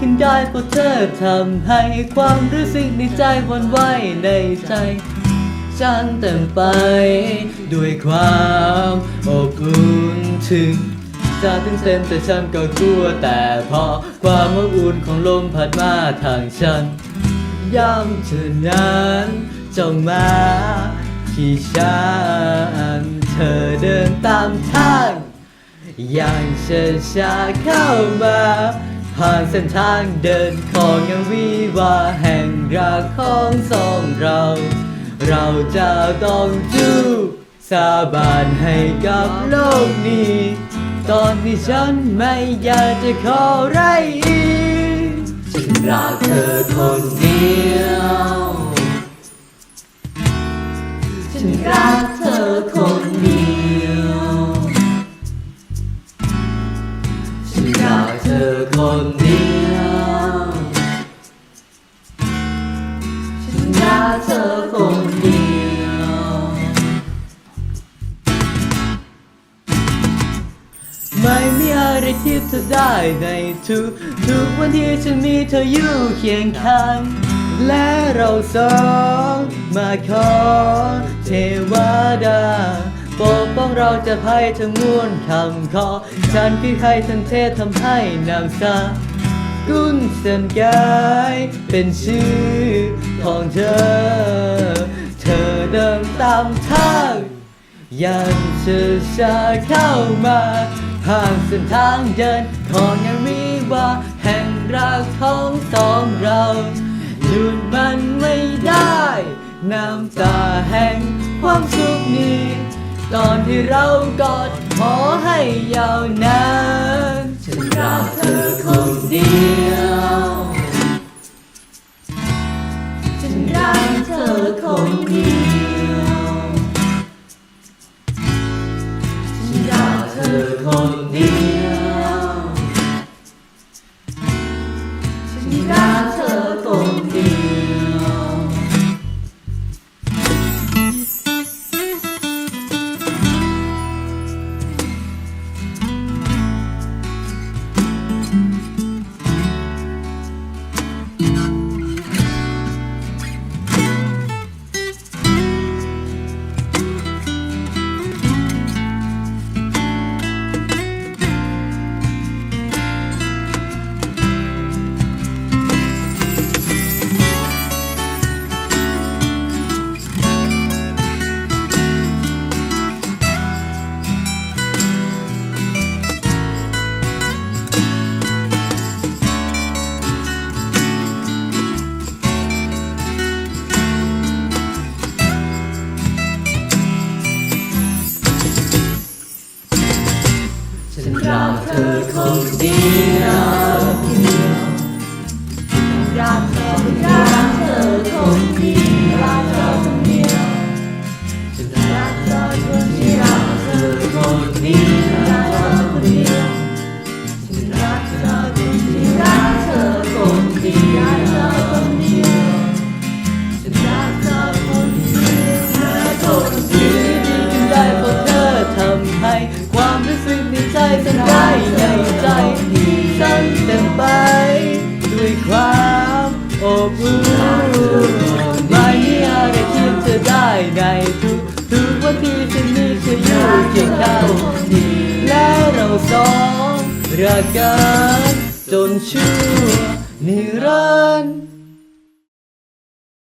คินได้เพราะเธอทำให้ความรู้สึกในใจวันไหวในใจฉันเต็มไป ด้วยความอบอุ่นถึงจะถึงเต็มแต่ฉันก็กลัวแต่พอความอบอุ่นของลมพัดมาทางฉันย้ำเธอนั้นจงมาที่ฉันเธอเดินตามทาง อย่างช้าช้าๆเข้ามา ผ่านเส้นทางเดินของยังวิวาแห่งรักของสองเรา เราจะต้องจูสาบานให้กับโลกนี้ ตอนนี้ฉันไม่อยากจะขออะไรอีกฉันรักเธอคนเดียว ฉันรักเธอคนเดียวฉันรักเธอคนเดียวไม่มีอะไรที่เธอได้ในทุกทุกวันที่ฉันมีเธออยู่เคียงข้าง และเราสองมาขอเทวดา ปกป้องเราจะให้ทั้งมวลคำขอฉันคือใครทั้งเทศทำให้นางสากุ้นเส้นกายเป็นชื่อของเธอ เธอเดินตามทางยังเชื่อชาเข้ามาผ่านเส้นทางเดินของยังมีว่าแห่งรักของสองเราหยุดมันไม่ได้ น้ำตาแห่งความสุขนี้ ตอนที่เรากอดขอให้ยาวนานฉันรักเธอคนเดียวฉันรักเธอคนเดียว ใจฉันได้ในใจฉันเต็มไป ด้วยความอบอุ่นไม่มีอะไรเทียมเธอได้ในทุกทุกวันที่ฉันมีเธออยู่เคียงข้างและเราสองรักกันจนชั่วนิรันดร์